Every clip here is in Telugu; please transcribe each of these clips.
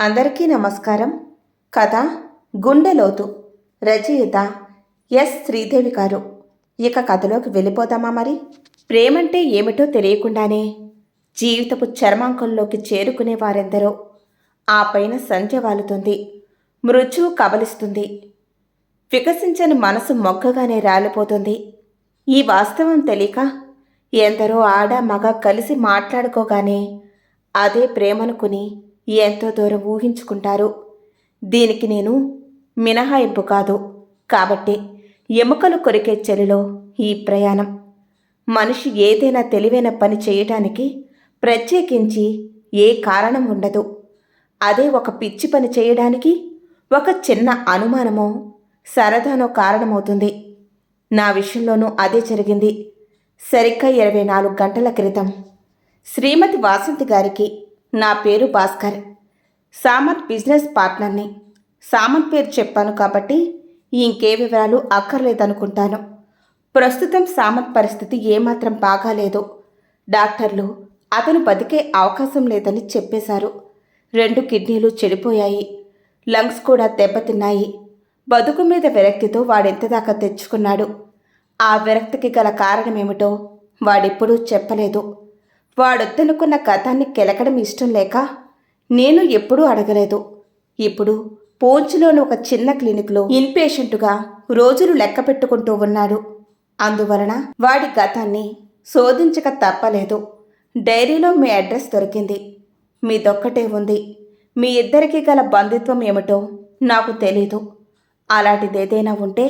అందరికీ నమస్కారం. కథ గుండెలోతు. రచయిత ఎస్. శ్రీదేవి గారు. ఇక కథలోకి వెళ్ళిపోదామా మరి? ప్రేమంటే ఏమిటో తెలియకుండానే జీవితపు చర్మాంకంలోకి చేరుకునే వారెందరో. ఆ పైన సంధ్య వాలుతుంది. మృత్యువు కబలిస్తుంది. వికసించని మనసు మొగ్గగానే రాలిపోతుంది. ఈ వాస్తవం తెలియక ఎందరో ఆడ మగ కలిసి మాట్లాడుకోగానే అదే ప్రేమనుకుని ఎంతో దూరం ఊహించుకుంటారు. దీనికి నేను మినహాయింపు కాదు. కాబట్టి ఎముకలు కొరికే చెలిలో ఈ ప్రయాణం. మనిషి ఏదైనా తెలివైన పని చేయటానికి ప్రత్యేకించి ఏ కారణం ఉండదు. అదే ఒక పిచ్చి పని చేయడానికి ఒక చిన్న అనుమానమో సరదానో కారణమవుతుంది. నా విషయంలోనూ అదే జరిగింది. సరిగ్గా ఇరవై నాలుగు గంటల క్రితం శ్రీమతి వాసంతి గారికి నా పేరు భాస్కర్. సామంత్ బిజినెస్ పార్ట్నర్ని. సామంత్ పేరు చెప్పాను కాబట్టి ఇంకే వివరాలు అక్కర్లేదనుకుంటాను. ప్రస్తుతం సామంత్ పరిస్థితి ఏమాత్రం బాగాలేదు. డాక్టర్లు అతను బతికే అవకాశం లేదని చెప్పేశారు. రెండు కిడ్నీలు చెడిపోయాయి. లంగ్స్ కూడా దెబ్బతిన్నాయి. బతుకు మీద విరక్తితో వాడెంతదాకా తెచ్చుకున్నాడు? ఆ విరక్తికి గల కారణమేమిటో వాడిప్పుడూ చెప్పలేదు. వాడొద్దనుకున్న గతాన్ని కెలకడం ఇష్టం లేక నేను ఎప్పుడూ అడగలేదు. ఇప్పుడు పోంచులోని ఒక చిన్న క్లినిక్లో ఇన్పేషెంటుగా రోజులు లెక్క పెట్టుకుంటూ ఉన్నాడు. అందువలన వాడి గతాన్ని శోధించక తప్పలేదు. డైరీలో మీ అడ్రస్ దొరికింది. మీదొక్కటే ఉంది. మీ ఇద్దరికీ గల బంధుత్వం ఏమిటో నాకు తెలీదు. అలాంటిదేదైనా ఉంటే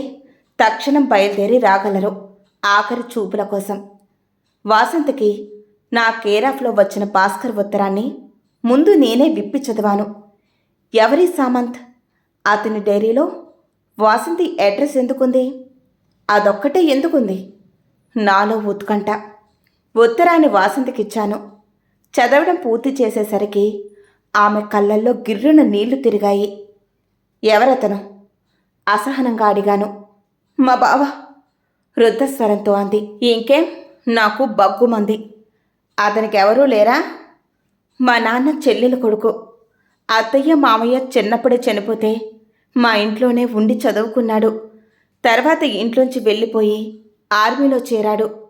తక్షణం బయలుదేరి రాగలరు. ఆఖరి చూపుల కోసం. వాసంతకి నా కేరాఫ్లో వచ్చిన భాస్కర్ ఉత్తరాన్ని ముందు నేనే విప్పి చదివాను. ఎవరి సామంత్? అతని డైరీలో వాసంతి అడ్రస్ ఎందుకుంది? అదొక్కటే ఎందుకుంది? నాలో ఉత్కంఠ. ఉత్తరాన్ని వాసంతికిచ్చాను. చదవడం పూర్తి చేసేసరికి ఆమె కళ్ళల్లో గిర్రున నీళ్ళు తిరిగాయి. ఎవరతను? అసహనంగా అడిగాను. మా బావ. వృద్ధస్వరంతో అంది. ఇంకేం? నాకు బగ్గుమంది. అతనికి ఎవరూ లేరా? మా నాన్న చెల్లెల కొడుకు. అత్తయ్య మామయ్య చిన్నప్పుడే చనిపోతే మా ఇంట్లోనే ఉండి చదువుకున్నాడు. తర్వాత ఇంట్లోంచి వెళ్ళిపోయి ఆర్మీలో చేరాడు.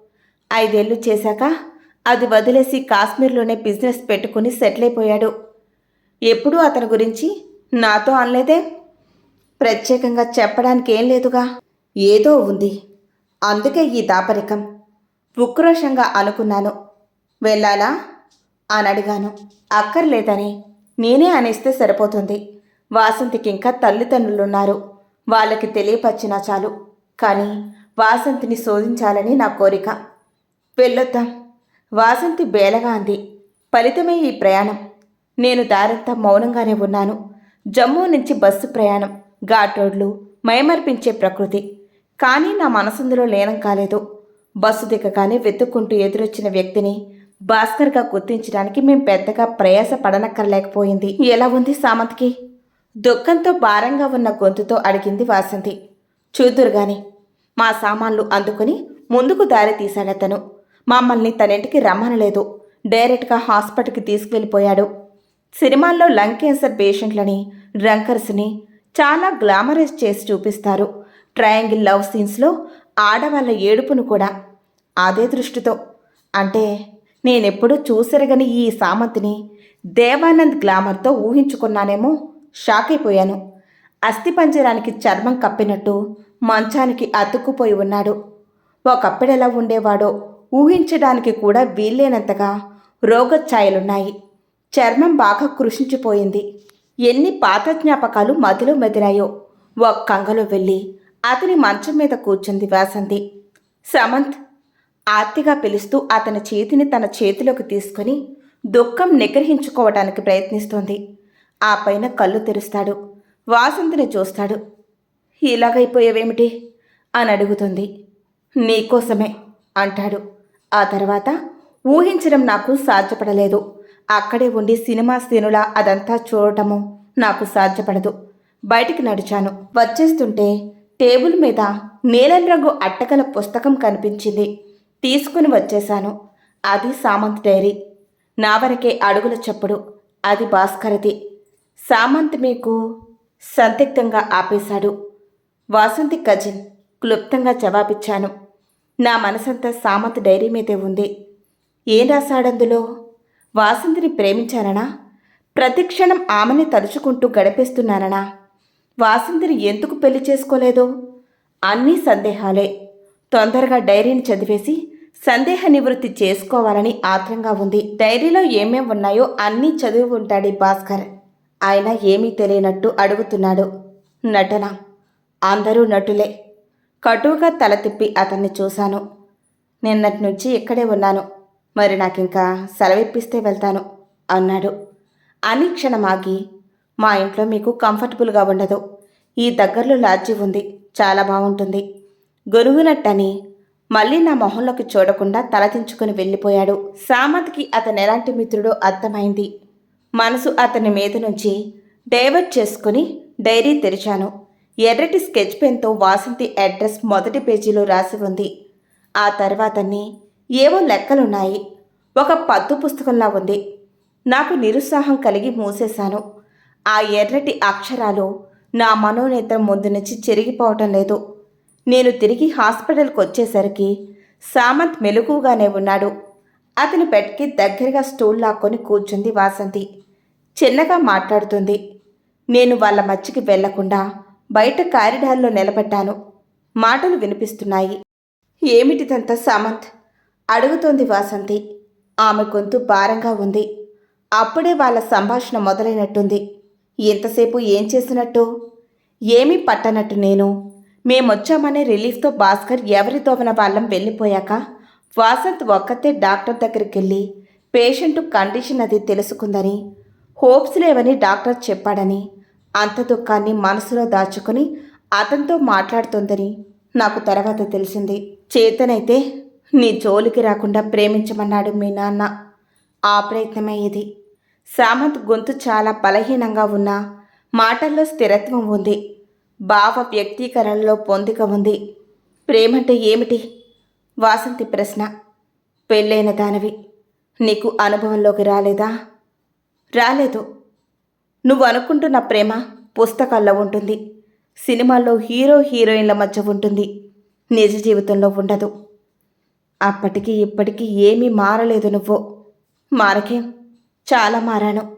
ఐదేళ్ళు చేశాక అది వదిలేసి కాశ్మీర్లోనే బిజినెస్ పెట్టుకుని సెటిల్ అయిపోయాడు ఎప్పుడూ అతని గురించి నాతో అనలేదే? ప్రత్యేకంగా చెప్పడానికి ఏం లేదుగా? ఏదో ఉంది. అందుకే ఈ దాపరికం. ఉక్రోషంగా అనుకున్నాను. వెళ్ళాలా? అని అడిగాను. అక్కర్లేదని. నేనే అనేస్తే సరిపోతుంది. వాసంతికి ఇంకా తల్లిదండ్రులున్నారు. వాళ్ళకి తెలియపచ్చినా చాలు. కానీ వాసంతిని శోధించాలని నా కోరిక. వెళ్ళొద్దాం. వాసంతి బేలగా అంది. ఫలితమే ఈ ప్రయాణం. నేను దారంతా మౌనంగానే ఉన్నాను. జమ్మూ నుంచి బస్సు ప్రయాణం ఘాట్ రోడ్లు మైమర్పించే ప్రకృతి. కానీ నా మనసుందులో లీనం కాలేదు. బస్సు దిగగానే వెతుక్కుంటూ ఎదురొచ్చిన వ్యక్తిని భాస్కర్గా గుర్తించడానికి మేం పెద్దగా ప్రయాస పడనక్కర్లేకపోయింది. ఎలా ఉంది సామంత్కి? దుఃఖంతో భారంగా ఉన్న గొంతుతో అడిగింది వాసంతి. చూద్దురుగాని మా సామాన్లు అందుకుని ముందుకు దారి తీశాడతను మమ్మల్ని తనింటికి రమ్మనలేదు. డైరెక్ట్గా హాస్పిటల్కి తీసుకువెళ్ళిపోయాడు సినిమాల్లో లంగ్ క్యాన్సర్ పేషెంట్లని డ్రంకర్స్ని చాలా గ్లామరైజ్ చేసి చూపిస్తారు. ట్రయాంగిల్ లవ్ సీన్స్లో ఆడవాళ్ళ ఏడుపును కూడా అదే దృష్టితో. అంటే నేనెప్పుడూ చూసిరగని ఈ సామంతిని దేవానంద్ గ్లామర్తో ఊహించుకున్నానేమో షాక్ అయిపోయాను అస్థిపంజరానికి చర్మం కప్పినట్టు మంచానికి అతుక్కుపోయి ఉన్నాడు. ఒకప్పుడెలా ఉండేవాడో ఊహించడానికి కూడా వీల్లేనంతగా రోగఛాయలున్నాయి. చర్మం బాగా కృషించిపోయింది. ఎన్ని పాత జ్ఞాపకాలు మదిలో మెదిరాయో ఒక్కంగలో వెళ్ళి అతని మంచం మీద కూర్చుంది వాసంతి సమంత్ ఆర్తిగా పిలుస్తూ అతని చేతిని తన చేతిలోకి తీసుకొని దుఃఖం నిగ్రహించుకోవడానికి ప్రయత్నిస్తోంది. ఆ పైన కళ్ళు తెరుస్తాడు. వాసంతిని చూస్తాడు. ఇలాగైపోయావేమిటి? అని అడుగుతుంది. నీకోసమే అంటాడు. ఆ తర్వాత ఊహించడం నాకు సాధ్యపడలేదు. అక్కడే ఉండి సినిమా సీనులా అదంతా చూడటము నాకు సాధ్యపడదు. బయటికి నడిచాను. వచ్చేస్తుంటే టేబుల్ మీద నీలం రంగు అట్టగల పుస్తకం కనిపించింది. తీసుకుని వచ్చేశాను. అది సామంత్ డైరీ. నా వరకే అడుగుల చప్పుడు. అది భాస్కరది. సామంత్ మీకు సందిగ్ధంగా ఆపేశాడు. వాసంతి కజిన్ క్లుప్తంగా జవాబిచ్చాను. నా మనసంతా సామంత్ డైరీ మీదే ఉంది. ఏం రాశాడందులో? వాసంతిని ప్రేమించాననా? ప్రతిక్షణం ఆమెని తలుచుకుంటూ గడిపేస్తున్నాననా? వాసంతిని ఎందుకు పెళ్ళి చేసుకోలేదో? అన్నీ సందేహాలే. తొందరగా డైరీని చదివేసి సందేహ నివృత్తి చేసుకోవాలని ఆత్రంగా ఉంది. డైరీలో ఏమేం ఉన్నాయో అన్నీ చదివి ఉంటాడు భాస్కర్. ఆయన ఏమీ తెలియనట్టు అడుగుతున్నాడు. నటన. అందరూ నటులే. కటువుగా తల తిప్పి అతన్ని చూశాను. నిన్నటి నుంచి ఇక్కడే ఉన్నాను. మరి నాకింకా సెలవిప్పిస్తే వెళ్తాను అన్నాడు. అని క్షణమాగి మా ఇంట్లో మీకు కంఫర్టబుల్గా ఉండదు. ఈ దగ్గరలో లాడ్జి ఉంది. చాలా బాగుంటుంది. గొరుగునట్టని మళ్ళీ నా మొహంలోకి చూడకుండా తలదించుకుని వెళ్ళిపోయాడు. సామంత్కి అతను ఎలాంటి మిత్రుడో అర్థమైంది. మనసు అతని మీద నుంచి డైవర్ట్ చేసుకుని డైరీ తెరిచాను. ఎర్రటి స్కెచ్ పెన్తో వాసంతి అడ్రస్ మొదటి పేజీలో రాసి ఉంది. ఆ తర్వాతని ఏవో లెక్కలున్నాయి. ఒక పద్దు పుస్తకంలా ఉంది. నాకు నిరుత్సాహం కలిగి మూసేశాను. ఆ ఎర్రటి అక్షరాలు నా మనోనేత్రం ముందు నుంచి చెరిగిపోవటం లేదు. నేను తిరిగి హాస్పిటల్కి వచ్చేసరికి సామంత్ మెలకుగానే ఉన్నాడు. అతని బెడ్కి దగ్గరగా స్టూల్ లాక్కొని కూర్చుంది వాసంతి. చిన్నగా మాట్లాడుతుంది. నేను వాళ్ళ మధ్యకి వెళ్ళకుండా బయట కారిడార్లో నిలబడ్డాను. మాటలు వినిపిస్తున్నాయి. ఏమిటిదంతా సామంత్? అడుగుతోంది వాసంతి. ఆమె గొంతు భారంగా ఉంది. అప్పుడే వాళ్ళ సంభాషణ మొదలైనట్టుంది. ఎంతసేపు ఏం చేసినట్టు? ఏమీ పట్టనట్టు నేను. మేమొచ్చామనే రిలీఫ్తో భాస్కర్ ఎవరి దోవన వాళ్ళం వెళ్ళిపోయాక వాసంత్ ఒక్కతే డాక్టర్ దగ్గరికి వెళ్ళి పేషెంట్ కండిషన్ అది తెలుసుకుందని హోప్స్ లేవని డాక్టర్ చెప్పాడని అంత దుఃఖాన్ని మనసులో దాచుకుని అతనితో మాట్లాడుతుందని నాకు తర్వాత తెలిసింది. చేతనైతే నీ జోలికి రాకుండా ప్రేమించమన్నాడు మీ నాన్న. ఆ ప్రయత్నమే ఇది. సామంత్ గొంతు చాలా బలహీనంగా ఉన్నా మాటల్లో స్థిరత్వం ఉంది. భావ వ్యక్తీకరణలో పొందిక ఉంది. ప్రేమంటే ఏమిటి? వాసంతి ప్రశ్న. పెళ్ళైన దానివి. నీకు అనుభవంలోకి రాలేదా? రాలేదు. నువ్వు అనుకుంటున్న ప్రేమ పుస్తకాల్లో ఉంటుంది. సినిమాల్లో హీరో హీరోయిన్ల మధ్య ఉంటుంది. నిజ జీవితంలో ఉండదు. అప్పటికి ఇప్పటికీ ఏమీ మారలేదు నువ్వు. మారకేం? చాలా మారాను.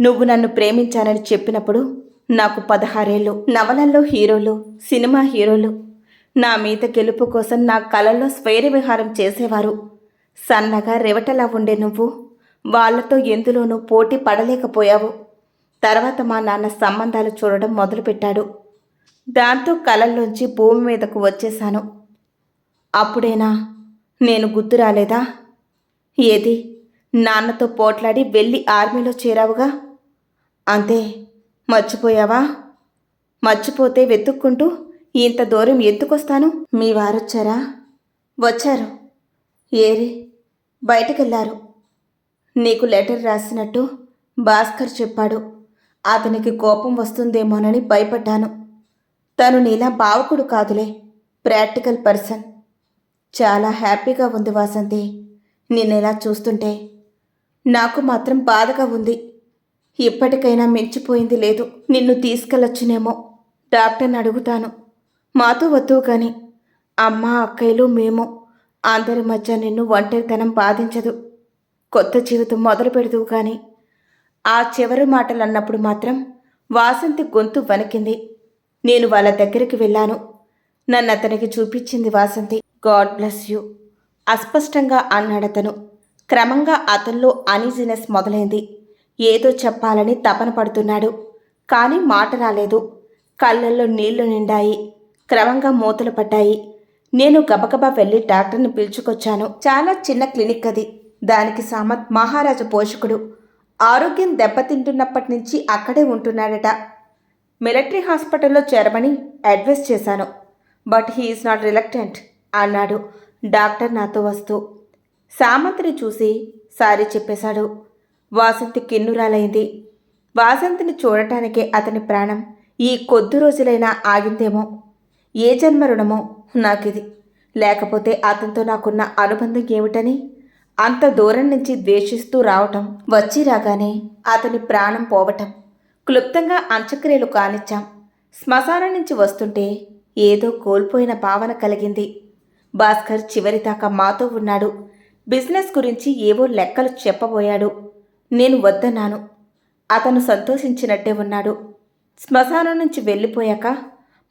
నువ్వు నన్ను ప్రేమించానని చెప్పినప్పుడు నాకు పదహారేళ్ళు. నవలల్లో హీరోలు సినిమా హీరోలు. నా మీద గెలుపు కోసం నా కళల్లో స్వైర విహారం చేసేవారు. సన్నగా రెవటలా ఉండే నువ్వు వాళ్ళతో ఎందులోనూ పోటీ పడలేకపోయావు. తర్వాత మా నాన్న సంబంధాలు చూడడం మొదలుపెట్టాడు. దాంతో కళల్లోంచి భూమి మీదకు వచ్చేశాను. అప్పుడేనా? నేను గుర్తు రాలేదా? ఏది? నాన్నతో పోట్లాడి వెళ్ళి ఆర్మీలో చేరావుగా? అంతే. మర్చిపోయావా? మర్చిపోతే వెతుక్కుంటూ ఇంత దూరం ఎందుకొస్తాను? మీ వారొచ్చారా? వచ్చారు. ఏరి బయటకెళ్ళారు నీకు లెటర్ రాసినట్టు భాస్కర్ చెప్పాడు. అతనికి కోపం వస్తుందేమోనని భయపడ్డాను. తను నీలా భావకుడు కాదులే ప్రాక్టికల్ పర్సన్. చాలా హ్యాపీగా ఉంది వాసంతి నిన్నెలా చూస్తుంటే. నాకు మాత్రం బాధగా ఉంది. ఇప్పటికైనా మించిపోయింది లేదు. నిన్ను తీసుకెళ్ళొచ్చునేమో. డాక్టర్ని అడుగుతాను. మాతో వద్దు కానీ అమ్మ అక్కయ్యలు మేము అందరి మధ్య నిన్ను ఒంటరితనం బాధించదు. కొత్త జీవితం మొదలు పెడదువు కానీ ఆ చివరి మాటలు అన్నప్పుడు మాత్రం వాసంతి గొంతు వణికింది. నేను వాళ్ళ దగ్గరికి వెళ్ళాను. నన్ను అతనికి చూపించింది వాసంతి. God bless you. అస్పష్టంగా అన్నాడతను. క్రమంగా అతనిలో అనీజినెస్ మొదలైంది. ఏదో చెప్పాలని తపన పడుతున్నాడు. కానీ మాట రాలేదు. కళ్ళల్లో నీళ్ళు నిండాయి. క్రమంగా మూతలు పడ్డాయి. నేను గబగబా వెళ్ళి డాక్టర్ని పిలుచుకొచ్చాను. చాలా చిన్న క్లినిక్ అది. దానికి సామత్ మహారాజు పోషకుడు. ఆరోగ్యం దెబ్బతింటున్నప్పటి నుంచి అక్కడే ఉంటున్నాడట. మిలిటరీ హాస్పిటల్లో చేరమని అడ్వైస్ చేశాను. బట్ హీఈస్ నాట్ రిలక్టెంట్ అన్నాడు డాక్టర్ నాతో వస్తూ. సామంత్ని చూసి సారీ చెప్పేశాడు. వాసంతి కిన్నురాలైంది. వాసంతిని చూడటానికే అతని ప్రాణం ఈ కొద్ది రోజులైనా ఆగిందేమో. ఏ జన్మ రుణమో నాకిది. లేకపోతే అతనితో నాకున్న అనుబంధం ఏమిటని? అంత దూరం నుంచి ద్వేషిస్తూ రావటం వచ్చి రాగానే అతని ప్రాణం పోవటం క్లుప్తంగా అంచక్రియలు కానిచ్చాం. శ్మశానం నుంచి వస్తుంటే ఏదో కోల్పోయిన భావన కలిగింది. భాస్కర్ చివరిదాకా మాతో ఉన్నాడు. బిజినెస్ గురించి ఏవో లెక్కలు చెప్పబోయాడు. నేను వద్దన్నాను. అతను సంతోషించినట్టే ఉన్నాడు. శ్మశానం నుంచి వెళ్ళిపోయాక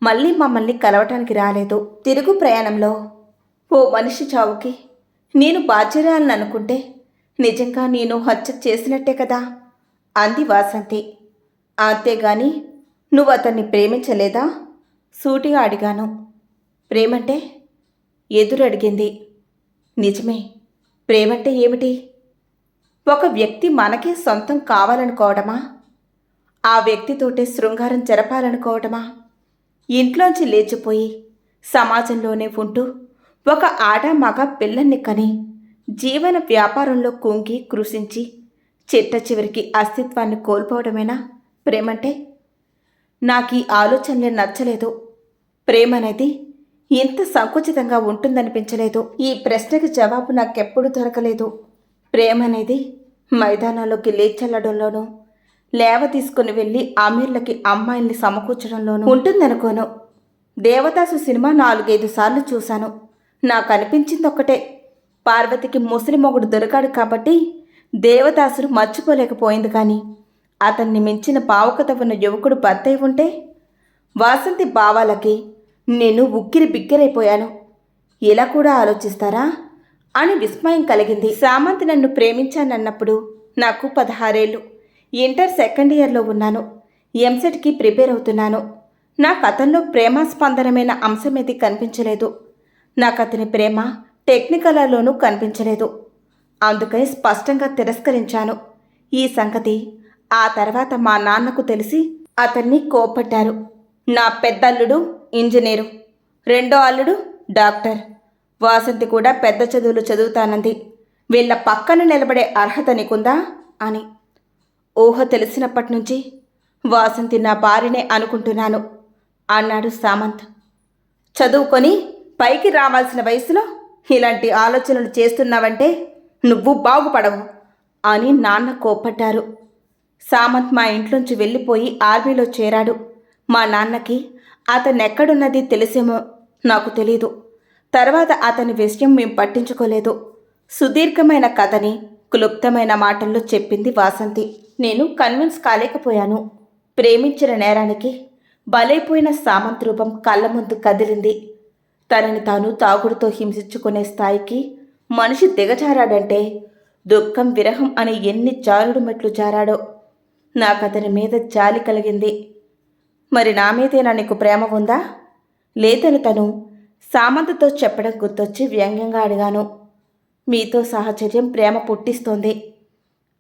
మళ్ళీ మమ్మల్ని కలవటానికి రాలేదు. తిరుగు ప్రయాణంలో ఓ మనిషి చావుకి నేను బాధ్యురాలను అనుకుంటే నిజంగా నేను హత్య చేసినట్టే కదా? అంది వాసంతి. అంతేగాని నువ్వు అతన్ని ప్రేమించలేదా? సూటిగా అడిగాను. ప్రేమంటే ఎదురు అడిగింది నిజమే ప్రేమంటే ఏమిటి? ఒక వ్యక్తి మనకే సొంతం కావాలనుకోవడమా ఆ వ్యక్తితోటే శృంగారం జరపాలనుకోవడమా ఇంట్లోంచి లేచిపోయి సమాజంలోనే ఉంటూ ఒక ఆడ మగ పిల్లల్ని కని జీవన వ్యాపారంలో కుంగి కృషించి చిట్ట చివరికి అస్తిత్వాన్ని కోల్పోవడమేనా ప్రేమంటే? నాకు ఈ ఆలోచనలే నచ్చలేదు. ప్రేమ అనేది ఇంత సంకుచితంగా ఉంటుందనిపించలేదు. ఈ ప్రశ్నకి జవాబు నాకెప్పుడు దొరకలేదు. ప్రేమ అనేది మైదానాల్లోకి లేచల్లడంలోనూ లేవ తీసుకుని వెళ్ళి అమీర్లకి అమ్మాయిల్ని సమకూర్చడంలోనూ ఉంటుందనుకోను. దేవదాసు సినిమా నాలుగైదు సార్లు చూశాను. నాకు అనిపించింది ఒక్కటే పార్వతికి ముసలి మొగుడు దొరికాడు కాబట్టి దేవదాసును మర్చిపోలేకపోయింది కానీ అతన్ని మించిన భావుకత ఉన్న యువకుడు భర్తయి ఉంటే వాసంతి భావాలకి నేను ఉక్కిరి బిక్కిరైపోయాను. ఇలా కూడా ఆలోచిస్తారా? అని విస్మయం కలిగింది. సామంత్ నన్ను ప్రేమించానన్నప్పుడు నాకు పదహారేళ్ళు. ఇంటర్ సెకండ్ ఇయర్లో ఉన్నాను. ఎంసెట్కి ప్రిపేర్ అవుతున్నాను. నాకు అతనిలో ప్రేమాస్పందనమైన అంశం ఏది కనిపించలేదు. నాకు అతని ప్రేమ టెక్నికలలోనూ కనిపించలేదు. అందుకని స్పష్టంగా తిరస్కరించాను. ఈ సంగతి ఆ తర్వాత మా నాన్నకు తెలిసి అతన్ని కోపడ్డారు నా పెద్దల్లుడు ఇంజనీరు రెండో అల్లుడు డాక్టర్. వాసంతి కూడా పెద్ద చదువులు చదువుతానంది. వీళ్ళ పక్కన నిలబడే అర్హత నీకుందా? అని. ఊహ తెలిసినప్పటి నుంచి వాసంతి నా భార్యనే అనుకుంటున్నాను అన్నాడు సామంత్. చదువుకొని పైకి రావాల్సిన వయసులో ఇలాంటి ఆలోచనలు చేస్తున్నావంటే నువ్వు బాగుపడవు అని నాన్న కోప్పడ్డారు. సామంత్ మా ఇంట్లోంచి వెళ్ళిపోయి ఆర్మీలో చేరాడు. మా నాన్నకి అతనెక్కడున్నది తెలిసేమో నాకు తెలీదు. తర్వాత అతని విషయం మేం పట్టించుకోలేదు. సుదీర్ఘమైన కథని క్లుప్తమైన మాటల్లో చెప్పింది వాసంతి. నేను కన్విన్స్ కాలేకపోయాను. ప్రేమించిన నేరానికి బలైపోయిన సామంత్ రూపం కళ్ళ ముందు కదిలింది. తనని తాను తాగుడుతో హింసించుకునే స్థాయికి మనిషి దిగజారాడంటే దుఃఖం విరహం అని ఎన్ని జారుడు మెట్లు జారాడో. నాకు అతని మీద జాలి కలిగింది. మరి నా మీదేనా నీకు ప్రేమ ఉందా? లేదని తను సామంతతో చెప్పడం గుర్తొచ్చి వ్యంగ్యంగా అడిగాను. మీతో సహచర్యం ప్రేమ పుట్టిస్తోంది.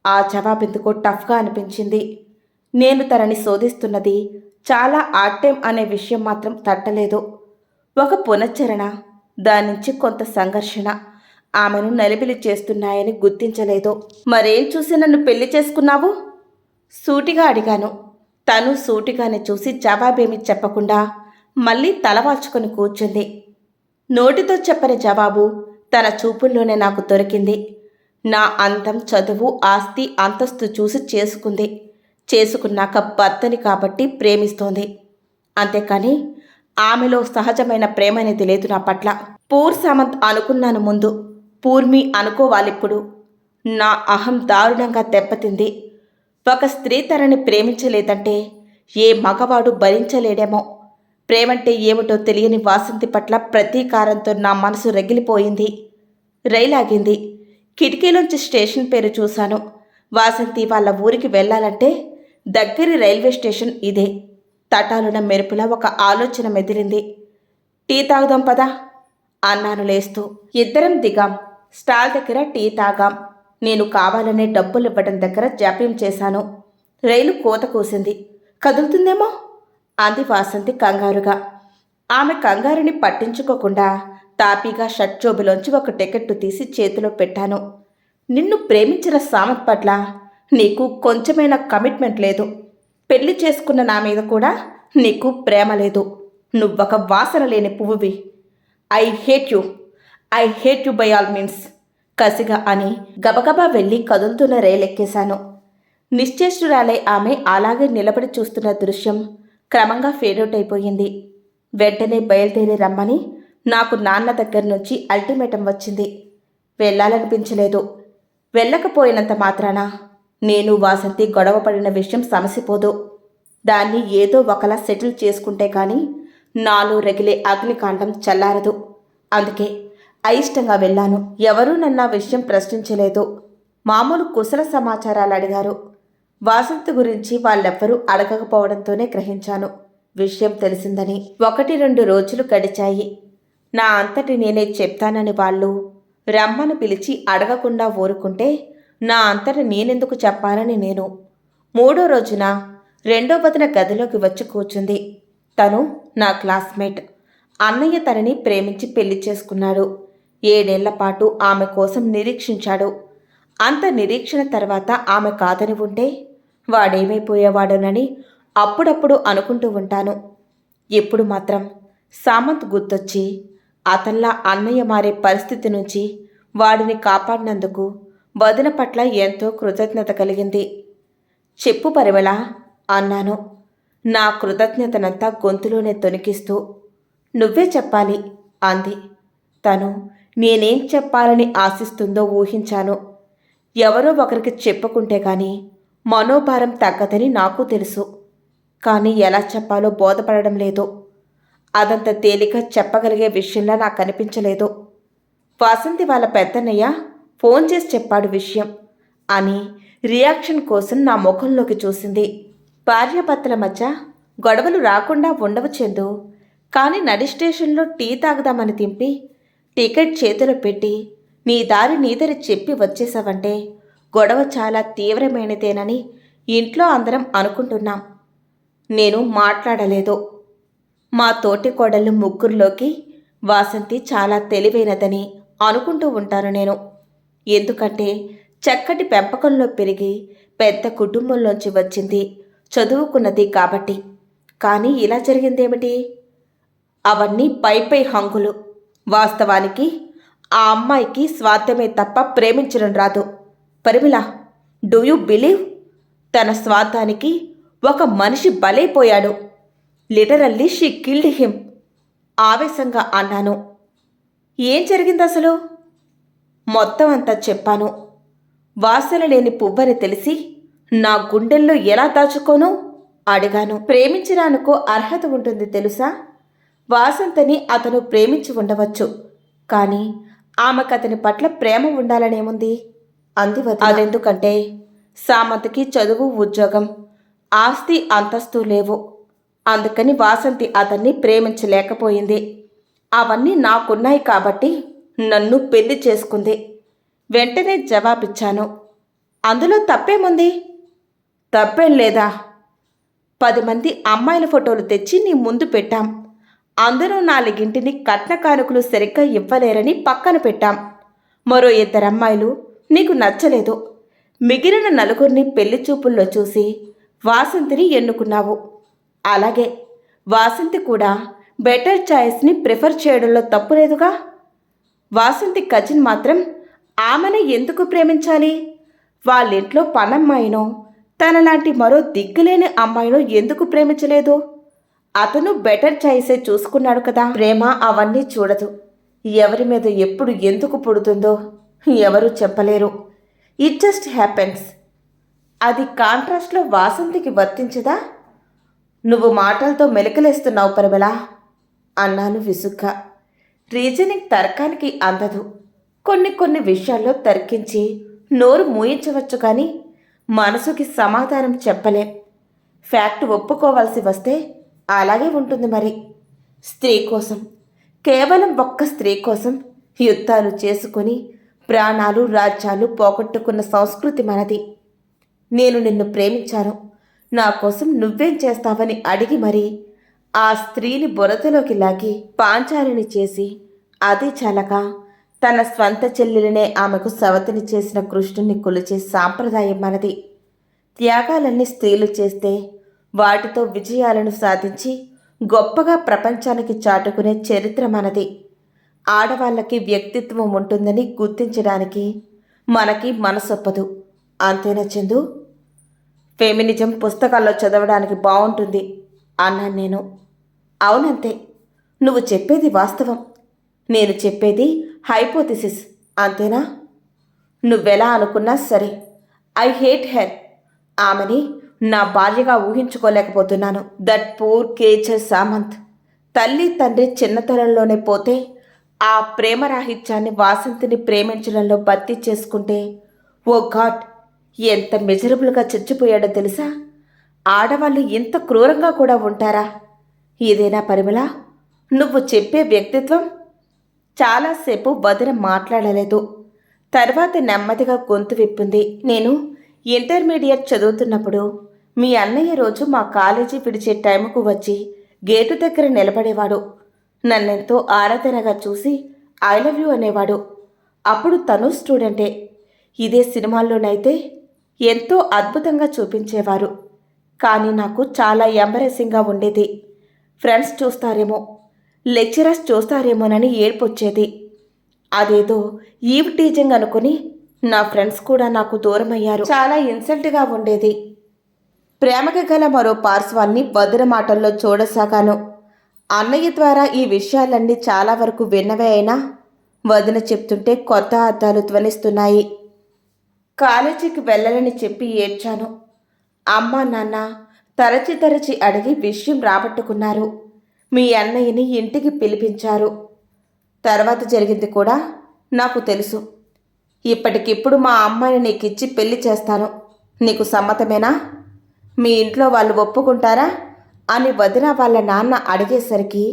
ఆ జవాబెందుకో టఫ్గా అనిపించింది. నేను తనని శోధిస్తున్నది చాలా ఆర్ట్ టైం అనే విషయం మాత్రం తట్టలేదు. ఒక పునశ్చరణ దాని నుంచి కొంత సంఘర్షణ. ఆమెను నలిబిలి చేస్తున్నాయని గుర్తించలేదు. మరేం చూసి నన్ను పెళ్ళి చేసుకున్నావు? సూటిగా అడిగాను. తను సూటిగానే చూసి జవాబేమి చెప్పకుండా మళ్ళీ తలవాల్చుకొని కూర్చుంది. నోటితో చెప్పని జవాబు తన చూపుల్లోనే నాకు దొరికింది. నా అంతం చదువు ఆస్తి అంతస్తు చూసి చేసుకుంది. చేసుకున్నాక భర్తని కాబట్టి ప్రేమిస్తోంది. అంతేకాని ఆమెలో సహజమైన ప్రేమ అనేది లేదు నా పట్ల. పూర్ సామంత్ అనుకున్నాను ముందు. పూర్మి అనుకోవాలిప్పుడు. నా అహం దారుణంగా దెబ్బతింది. ఒక స్త్రీ తనని ప్రేమించలేదంటే ఏ మగవాడు భరించలేడేమో. ప్రేమంటే ఏమిటో తెలియని వాసంతి పట్ల ప్రతీకారంతో నా మనసు రగిలిపోయింది. రైలాగింది. కిటికీలోంచి స్టేషన్ పేరు చూశాను. వాసంతి వాళ్ళ ఊరికి వెళ్ళాలంటే దగ్గరి రైల్వే స్టేషన్ ఇదే. తటాలున మెరుపులా ఒక ఆలోచన మెదిలింది. టీ తాగుదాం పదా? అన్నాను లేస్తూ. ఇద్దరం దిగాం. స్టాల్ దగ్గర టీ తాగాం. నేను కావాలనే డబ్బులు ఇవ్వడం దగ్గర జాప్యం చేశాను. రైలు కోత కూసింది. కదులుతుందేమో? అంది వాసంతి కంగారుగా. ఆమె కంగారుని పట్టించుకోకుండా తాపీగా షట్జోబులోంచి ఒక టికెట్టు తీసి చేతిలో పెట్టాను. నిన్ను ప్రేమించిన సామత్ పట్ల నీకు కొంచెమైన కమిట్మెంట్ లేదు. పెళ్ళి చేసుకున్న నా మీద కూడా నీకు ప్రేమ లేదు. నువ్వొక వాసన లేని పువ్వువి. I hate you. I hate you by all means. కసిగా అని గబగబా వెళ్ళి కదులుతున్న రైలెక్కేశాను. నిశ్చేష్టురాలై ఆమె అలాగే నిలబడి చూస్తున్న దృశ్యం క్రమంగా ఫేడౌట్ అయిపోయింది. వెంటనే బయలుదేరి రమ్మని నాకు నాన్న దగ్గర నుంచి అల్టిమేటం వచ్చింది. వెళ్ళాలనిపించలేదు. వెళ్ళకపోయినంత మాత్రాన నేను వాసంతి గొడవ పడిన విషయం సమసిపోదు. దాన్ని ఏదో ఒకలా సెటిల్ చేసుకుంటే కానీ నాలో రగిలే అగ్నికాండం చల్లారదు. అందుకే అయిష్టంగా వెళ్ళాను. ఎవరూ నన్న విషయం ప్రశ్నించలేదు. మామూలు కుశల సమాచారాలు అడిగారు. వాసంత్ గురించి వాళ్ళెవ్వరూ అడగకపోవడంతోనే గ్రహించాను. విషయం తెలిసిందని ఒకటి రెండు రోజులు గడిచాయి. నా అంతటి నేనే చెప్తానని వాళ్ళు రమ్మను పిలిచి అడగకుండా ఊరుకుంటే నా అంతట నేనెందుకు చెప్పాలని నేను. మూడో రోజున రెండో వదిన గదిలోకి వచ్చి కూర్చుంది. తను నా క్లాస్మేట్. అన్నయ్య తనని ప్రేమించి పెళ్ళి చేసుకున్నాడు. ఏడేళ్ళ పాటు ఆమె కోసం నిరీక్షించాడు. అంత నిరీక్షణ తర్వాత ఆమె కాదని ఉంటే వాడేమైపోయేవాడోనని అప్పుడప్పుడు అనుకుంటూ ఉంటాను. ఇప్పుడు మాత్రం సామంత్ గుర్తొచ్చి అతల్లా అన్నయ్య మారే పరిస్థితి నుంచి వాడిని కాపాడినందుకు వదిన పట్ల ఎంతో కృతజ్ఞత కలిగింది. చెప్పు పరిమళ అన్నాను. నా కృతజ్ఞతనంతా గొంతులోనే తొనికిస్తూ. నువ్వే చెప్పాలి అంది. తను నేనేం చెప్పాలని ఆశిస్తుందో ఊహించాను. ఎవరో ఒకరికి చెప్పుకుంటే కానీ మనోభారం తగ్గదని నాకు తెలుసు. కానీ ఎలా చెప్పాలో బోధపడడం లేదు. అదంత తేలిక చెప్పగలిగే విషయంలా నాకు అనిపించలేదు. వాసంతి వాళ్ళ పెద్దన్నయ్య ఫోన్ చేసి చెప్పాడు విషయం అని రియాక్షన్ కోసం నా ముఖంలోకి చూసింది. భార్యాభర్తల మధ్య గొడవలు రాకుండా ఉండవచ్చేందు కానీ నడి స్టేషన్లో టీ తాగుదామని తింపి టికెట్ చేతిలో పెట్టి నీ దారి నీదరి చెప్పి వచ్చేసావంటే గొడవ చాలా తీవ్రమైనదేనని ఇంట్లో అందరం అనుకుంటున్నాం. నేను మాట్లాడలేదు. మా తోటి కోడళ్ళు ముగ్గురిలోకి వాసంతి చాలా తెలివైనదని అనుకుంటూ ఉంటాను నేను. ఎందుకంటే చక్కటి పెంపకంలో పెరిగి పెద్ద కుటుంబంలోంచి వచ్చింది చదువుకున్నది కాబట్టి. కానీ ఇలా జరిగిందేమిటి? అవన్నీ పై పై హంగులు. వాస్తవానికి ఆ అమ్మాయికి స్వార్థమే తప్ప ప్రేమించడం రాదు. పరిమిళ డూ యూ బిలీవ్ తన స్వార్థానికి ఒక మనిషి బలైపోయాడు. లిటరల్లీ షీ కిల్డ్ హిమ్ ఆవేశంగా అన్నాను. ఏం జరిగింది అసలు మొత్తం అంతా చెప్పాను. వాసన లేని పువ్వని తెలిసి నా గుండెల్లో ఎలా దాచుకోను? అడిగాను. ప్రేమించడానికో అర్హత ఉంటుంది తెలుసా? వాసంతని అతను ప్రేమించి ఉండవచ్చు. కానీ ఆమెకు అతని పట్ల ప్రేమ ఉండాలనేముంది? అంది అదెందుకంటే సామంతకి చదువు ఉద్యోగం ఆస్తి అంతస్తు లేవు. అందుకని వాసంతి అతన్ని ప్రేమించలేకపోయింది. అవన్నీ నాకున్నాయి కాబట్టి నన్ను పెళ్ళి చేసుకుంది. వెంటనే జవాబిచ్చాను. అందులో తప్పేముంది? తప్పేం లేదా? పది మంది అమ్మాయిల ఫోటోలు తెచ్చి నీ ముందు పెట్టాం. అందరూ నాలుగింటిని కట్న కానుకలు సరిగ్గా ఇవ్వలేరని పక్కన పెట్టాం. మరో ఇద్దరు అమ్మాయిలు నీకు నచ్చలేదు. మిగిలిన నలుగురిని పెళ్ళి చూపుల్లో చూసి వాసంతిని ఎన్నుకున్నావు. అలాగే వాసంతి కూడా బెటర్ చాయిస్ని ప్రిఫర్ చేయడంలో తప్పు లేదుగా? వాసంతి కజిన్ మాత్రం ఆమెను ఎందుకు ప్రేమించాలి? వాళ్ళింట్లో పనమ్మాయినో తనలాంటి మరో దిక్కులేని అమ్మాయినో ఎందుకు ప్రేమించలేదు? అతను బెటర్ చాయిసే చూసుకున్నాడు కదా? ప్రేమ అవన్నీ చూడదు. ఎవరి మీద ఎప్పుడు ఎందుకు పుడుతుందో ఎవరు చెప్పలేరు. ఇట్ జస్ట్ హ్యాపెన్స్ అది కాంట్రాస్ట్లో వాసంతికి వర్తించదా? నువ్వు మాటలతో మెలకలేస్తున్నావు పరమల అన్నాను విసుగ్గా. రీజనింగ్ తర్కానికి అందదు. కొన్ని కొన్ని విషయాల్లో తర్కించి నోరు మూయించవచ్చు కానీ మనసుకి సమాధానం చెప్పలేం. ఫ్యాక్ట్ ఒప్పుకోవాల్సి వస్తే అలాగే ఉంటుంది మరి. స్త్రీ కోసం కేవలం ఒక్క స్త్రీ కోసం యుద్ధాలు చేసుకొని ప్రాణాలు రాజ్యాలు పోగొట్టుకున్న సంస్కృతి మనది. నేను నిన్ను ప్రేమించాను. నా కోసం నువ్వేం చేస్తావని అడిగి మరి ఆ స్త్రీని బురదలోకి లాగి పాంచాలిని చేసి అది చలక తన స్వంత చెల్లెలనే ఆమెకు సవతిని చేసిన కృష్ణుని కొలిచే సాంప్రదాయం మనది. త్యాగాలన్నీ స్త్రీలు చేస్తే వాటితో విజయాలను సాధించి గొప్పగా ప్రపంచానికి చాటుకునే చరిత్ర మనది. ఆడవాళ్ళకి వ్యక్తిత్వం ఉంటుందని గుర్తించడానికి మనకి మనసొప్పదు. అంతేనా చందు? ఫెమినిజం పుస్తకాల్లో చదవడానికి బాగుంటుంది అన్నాను నేను. అవునంతే. నువ్వు చెప్పేది వాస్తవం. నేను చెప్పేది హైపోథిసిస్. అంతేనా? నువ్వెలా అనుకున్నా సరే. I hate her. ఆమెని నా భార్యగా ఊహించుకోలేకపోతున్నాను. That poor creature Samanth. తల్లి తండ్రి చిన్నతనంలోనే పోతే ఆ ప్రేమరాహిత్యాన్ని వాసంతిని ప్రేమించడంలో భర్తీ చేసుకుంటే ఓ గాడ్ ఎంత మెజరబుల్గా చచ్చిపోయాడో తెలుసా? ఆడవాళ్ళు ఇంత క్రూరంగా కూడా ఉంటారా? ఇదేనా పరిమళ? నువ్వు చెప్పే వ్యక్తిత్వం? చాలాసేపు వదిన మాట్లాడలేదు. తర్వాత నెమ్మదిగా గొంతు విప్పింది. నేను ఇంటర్మీడియట్ చదువుతున్నప్పుడు మీ అన్నయ్య రోజు మా కాలేజీ విడిచే టైంకు వచ్చి గేటు దగ్గర నిలబడేవాడు. నన్నెంతో ఆరాధనగా చూసి ఐ లవ్ యూ అనేవాడు. అప్పుడు తను స్టూడెంటే. ఇదే సినిమాల్లోనైతే ఎంతో అద్భుతంగా చూపించేవారు. కానీ నాకు చాలా ఎంబరెసింగ్గా ఉండేది. ఫ్రెండ్స్ చూస్తారేమో లెక్చరర్స్ చూస్తారేమోనని ఏడ్పొచ్చేది. అదేదో ఈవ్ టీచింగ్ అనుకుని నా ఫ్రెండ్స్ కూడా నాకు దూరమయ్యారు. చాలా ఇన్సల్ట్గా ఉండేది. ప్రేమకి గల మరో పార్శ్వాన్ని భద్ర మాటల్లో చూడసాగాను. అన్నయ్య ద్వారా ఈ విషయాలన్నీ చాలా వరకు విన్నవే అయినా వదిన చెప్తుంటే కొత్త అర్థాలు ధ్వనిస్తున్నాయి. కాలేజీకి వెళ్ళాలని చెప్పి ఏడ్చాను. అమ్మ నాన్న తరచి తరచి అడిగి విషయం రాబట్టుకున్నారు. మీ అన్నయ్యని ఇంటికి పిలిపించారు. తర్వాత జరిగింది కూడా నాకు తెలుసు. ఇప్పటికిప్పుడు మా అమ్మాయిని నీకిచ్చి పెళ్ళి చేస్తాను. నీకు సమ్మతమేనా? మీ ఇంట్లో వాళ్ళు ఒప్పుకుంటారా? అని వదిన వాళ్ళ నాన్న అడిగేసరికి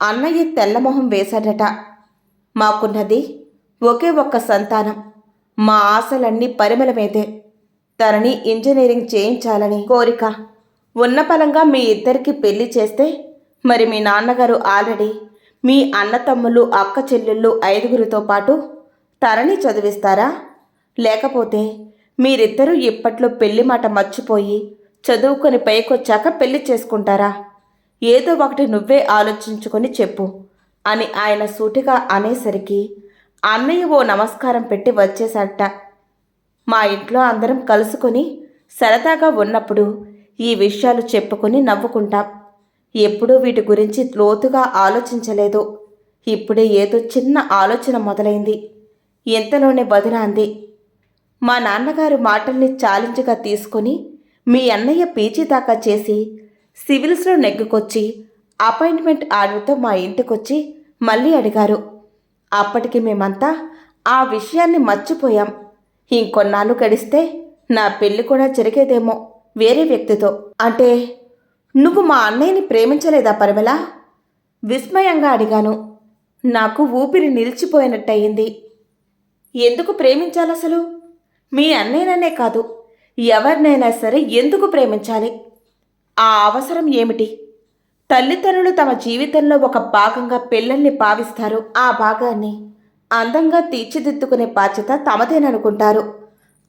అన్నయ్య తెల్లమొహం వేశాడట. మాకున్నది ఒకే ఒక్క సంతానం. మా ఆశలన్నీ పరిమళమైతే తనని ఇంజనీరింగ్ చేయించాలని కోరిక. ఉన్న పలంగా మీ ఇద్దరికి పెళ్ళి చేస్తే మరి మీ నాన్నగారు ఆల్రెడీ మీ అన్న తమ్ముళ్ళు అక్క చెల్లెళ్ళు ఐదుగురితో పాటు తనని చదివిస్తారా? లేకపోతే మీరిద్దరూ ఇప్పట్లో పెళ్ళి మాట మర్చిపోయి చదువుకొని పైకొచ్చాక పెళ్ళి చేసుకుంటారా? ఏదో ఒకటి నువ్వే ఆలోచించుకొని చెప్పు అని ఆయన సూటిగా అనేసరికి అన్నయ్య ఓ నమస్కారం పెట్టి వచ్చేసట మా ఇంట్లో అందరం కలుసుకొని సరదాగా ఉన్నప్పుడు ఈ విషయాలు చెప్పుకొని నవ్వుకుంటాం. ఎప్పుడూ వీటి గురించి లోతుగా ఆలోచించలేదు. ఇప్పుడే ఏదో చిన్న ఆలోచన మొదలైంది. ఎంతలోనే వదిన మా నాన్నగారు మాటల్ని ఛాలెంజ్గా తీసుకొని మీ అన్నయ్య పీజీ దాకా చేసి సివిల్స్లో నెగ్గుకొచ్చి అపాయింట్మెంట్ ఆర్డర్తో మా ఇంటికొచ్చి మళ్ళీ అడిగారు. అప్పటికి మేమంతా ఆ విషయాన్ని మర్చిపోయాం. ఇంకొన్నాళ్ళు గడిస్తే నా పెళ్ళి కూడా జరిగేదేమో వేరే వ్యక్తితో. అంటే నువ్వు మా అన్నయ్యని ప్రేమించలేదా పరిమళ విస్మయంగా అడిగాను. నాకు ఊపిరి నిలిచిపోయినట్టయింది. ఎందుకు ప్రేమించాలసలు? మీ అన్నయ్యననే కాదు. ఎవరినైనా సరే ఎందుకు ప్రేమించాలి? ఆ అవసరం ఏమిటి? తల్లిదండ్రులు తమ జీవితంలో ఒక భాగంగా పిల్లల్ని భావిస్తారు. ఆ భాగాన్ని అందంగా తీర్చిదిద్దుకునే బాధ్యత తమదేననుకుంటారు.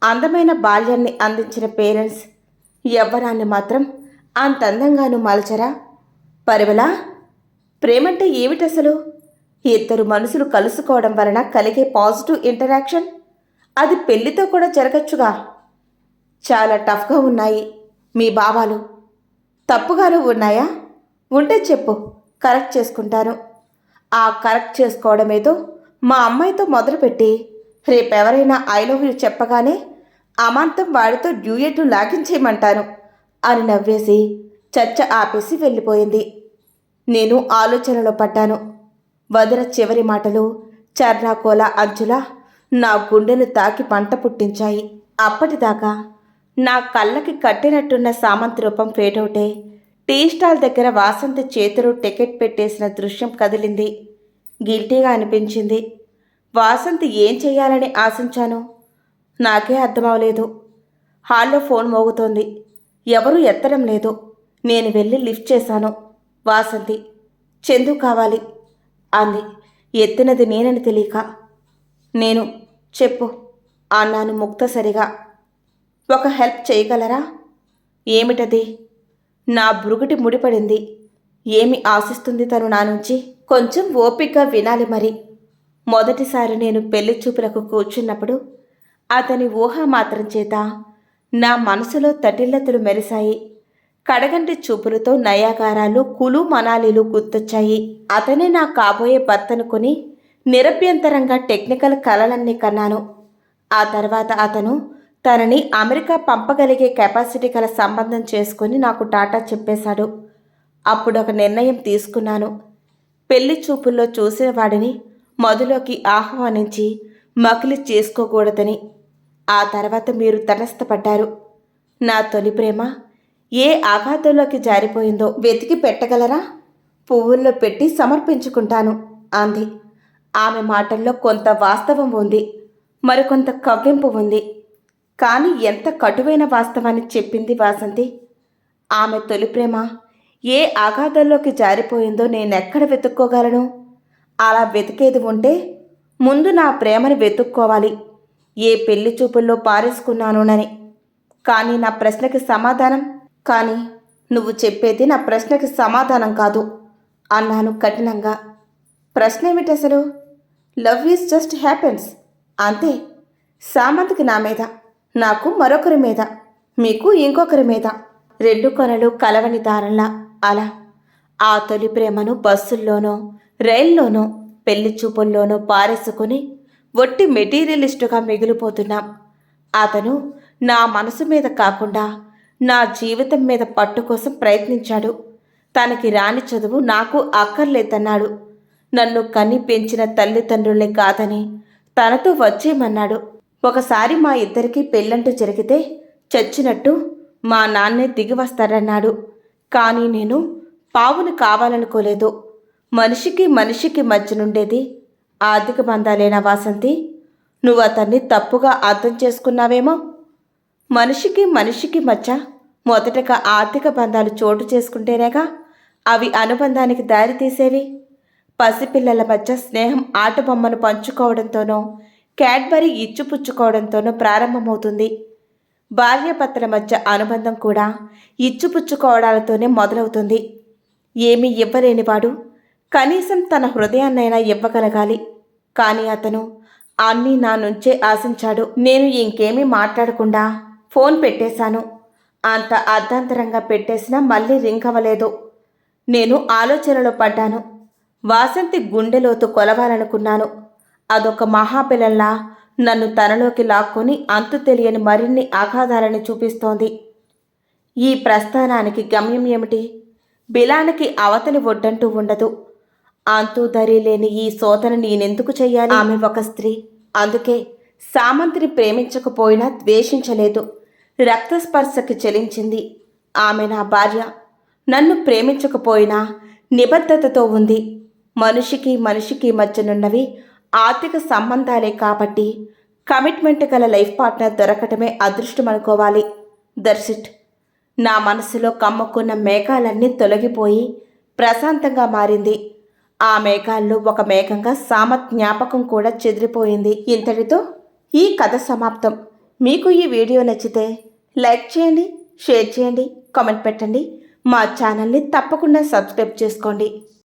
అందమైన బాల్యాన్ని అందించిన పేరెంట్స్ యవ్వనాన్ని మాత్రం అంత అందంగాను మలచరా? పరివలా ప్రేమంటే ఏమిటసలు ఇద్దరు మనుషులు కలుసుకోవడం వలన కలిగే పాజిటివ్ ఇంటరాక్షన్? అది పెళ్ళితో కూడా జరగచ్చుగా? చాలా టఫ్గా ఉన్నాయి. మీ భావాలు తప్పుగాను ఉన్నాయా? ఉంటే చెప్పు. కరెక్ట్ చేసుకుంటాను. ఆ కరెక్ట్ చేసుకోవడం ఏదో మా అమ్మాయితో మొదలుపెట్టి రేపెవరైనా ఐ లవ్ యూ చెప్పగానే అమాంతం వాడితో డ్యూయెట్లు లాగించేయమంటాను అని నవ్వేసి చర్చ ఆపేసి వెళ్ళిపోయింది. నేను ఆలోచనలో పడ్డాను. వదిన చివరి మాటలు చర్నాకోల అంచులా నా గుండెను తాకి పంట పుట్టించాయి. అప్పటిదాకా నా కళ్ళకి కట్టినట్టున్న సామంత్ రూపం ఫేటౌటే టీ స్టాల్ దగ్గర వాసంతి చేతులు టికెట్ పెట్టేసిన దృశ్యం కదిలింది. గిల్టీగా అనిపించింది. వాసంతి ఏం చేయాలని ఆశించాను. నాకే అర్థమవలేదు. హాల్లో ఫోన్ మోగుతోంది. ఎవరూ ఎత్తడం లేదు. నేను వెళ్ళి లిఫ్ట్ చేశాను. వాసంతి చందు కావాలి అంది. ఎత్తినది నేనని తెలియక. నేను చెప్పు అన్నాను ముక్తసరిగా. ఒక హెల్ప్ చేయగలరా? ఏమిటది? నా బురుగుటి ముడిపడింది. ఏమి ఆశిస్తుంది తను నా నుంచి? కొంచెం ఓపికగా వినాలి మరి. మొదటిసారి నేను పెళ్ళి చూపులకు కూర్చున్నప్పుడు అతని ఊహ మాత్రం చేత నా మనసులో తటిల్లతలు మెరిశాయి. కడగంటి చూపులతో నయాగారాలు కులు మనాలీలు గుర్తొచ్చాయి. అతనే నా కాబోయే భర్తనుకొని నిరభ్యంతరంగా టెక్నికల్ కలలన్నీ కన్నాను. ఆ తర్వాత అతను తనని అమెరికా పంపగలిగే కెపాసిటీ గల సంబంధం చేసుకుని నాకు టాటా చెప్పేశాడు. అప్పుడు ఒక నిర్ణయం తీసుకున్నాను. పెళ్ళి చూపుల్లో చూసిన వాడిని మొదలోకి ఆహ్వానించి మకిలి చేసుకోకూడదని. ఆ తర్వాత మీరు తటస్థపడ్డారు. నా తొలి ప్రేమ ఏ ఆఘాతంలోకి జారిపోయిందో వెతికి పెట్టగలరా? పువ్వుల్లో పెట్టి సమర్పించుకుంటాను అంది. ఆమె మాటల్లో కొంత వాస్తవం ఉంది. మరికొంత కవ్వింపు ఉంది. కానీ ఎంత కటువైన వాస్తవాన్ని చెప్పింది వాసంతి? ఆమె తొలి ప్రేమ. ఏ ఆఘాతంలోకి జారిపోయిందో నేనెక్కడ వెతుక్కోగలను? అలా వెతికేది ఉంటే ముందు నా ప్రేమని వెతుక్కోవాలి. ఏ పెళ్ళి చూపుల్లో పారేసుకున్నానోనని. కానీ నా ప్రశ్నకి సమాధానం? కానీ నువ్వు చెప్పేది నా ప్రశ్నకి సమాధానం కాదు అన్నాను కఠినంగా. ప్రశ్న ఏమిటి అసలు లవ్ ఈజ్ జస్ట్ హ్యాపెన్స్ అంతే. సామంత్కి నా మీద. నాకు మరొకరి మీద మీకు ఇంకొకరి మీద రెండు కొనలు కలవని దారంలా అలా. ఆ తొలి ప్రేమను బస్సుల్లోనో రైల్లోనో పెళ్ళి చూపుల్లోనో పారేసుకుని ఒట్టి మెటీరియలిస్టుగా మిగిలిపోతున్నాం. అతను నా మనసు మీద కాకుండా నా జీవితం మీద పట్టు కోసం ప్రయత్నించాడు. తనకి రాని చదువు నాకు అక్కర్లేదన్నాడు. నన్ను కని పెంచిన తల్లిదండ్రుల్ని కాదని తనతో వచ్చేయమన్నాడు ఒకసారి మా ఇద్దరికీ పెళ్ళంటూ జరిగితే చచ్చినట్టు మా నాన్నే దిగి వస్తాడన్నాడు కానీ నేను పావును కావాలనుకోలేదు. మనిషికి మనిషికి మధ్య నుండేది ఆర్థిక బంధాలేనా వాసంతి? నువ్వు అతన్ని తప్పుగా అర్థం చేసుకున్నావేమో? మనిషికి మనిషికి మధ్య మొదటగా ఆర్థిక బంధాలు చోటు చేసుకుంటేనేగా అవి అనుబంధానికి దారితీసేవి? పసిపిల్లల మధ్య స్నేహం ఆటబొమ్మను పంచుకోవడంతోనో క్యాడ్బరీ ఇచ్చిపుచ్చుకోవడంతోనూ ప్రారంభమవుతుంది. భార్యాభర్తల మధ్య అనుబంధం కూడా ఇచ్చిపుచ్చుకోవడాలతోనే మొదలవుతుంది. ఏమీ ఇవ్వలేనివాడు కనీసం తన హృదయాన్నైనా ఇవ్వగలగాలి. కానీ అతను అన్నీ నా నుంచే ఆశించాడు. నేను ఇంకేమీ మాట్లాడకుండా ఫోన్ పెట్టేశాను. అంత అర్ధాంతరంగా పెట్టేసినా మళ్ళీ రింగ్ అవ్వలేదు. నేను ఆలోచనలో పడ్డాను. వాసంతి గుండెలోతు కొలవాలనుకున్నాను. అదొక మహాపిల్లల్లా నన్ను తనలోకి లాక్కొని అంతు తెలియని మరిన్ని ఆఘాతాలను చూపిస్తోంది. ఈ ప్రస్థానానికి గమ్యం ఏమిటి? బిలానికి అవతలి ఒడ్డంటూ ఉండదు. అంతూ లేని ఈ శోధన నేనెందుకు చేయాలి ఆమె ఒక స్త్రీ. అందుకే సామంతిని ప్రేమించకపోయినా ద్వేషించలేదు. రక్తస్పర్శకి చెలించింది. ఆమె నా భార్య. నన్ను ప్రేమించకపోయినా నిబద్ధతతో ఉంది. మనిషికి మనిషికి మధ్యనున్నవి ఆర్థిక సంబంధాలే కాబట్టి కమిట్మెంట్ గల లైఫ్ పార్ట్నర్ దొరకటమే అదృష్టం అనుకోవాలి దర్శిట్ నా మనసులో కమ్ముకున్న మేఘాలన్నీ తొలగిపోయి ప్రశాంతంగా మారింది. ఆ మేఘాల్లో ఒక మేఘంగా సామత్ జ్ఞాపకం కూడా చెదిరిపోయింది. ఇంతటితో ఈ కథ సమాప్తం. మీకు ఈ వీడియో నచ్చితే లైక్ చేయండి షేర్ చేయండి కామెంట్ పెట్టండి. మా ఛానల్ని తప్పకుండా సబ్స్క్రైబ్ చేసుకోండి.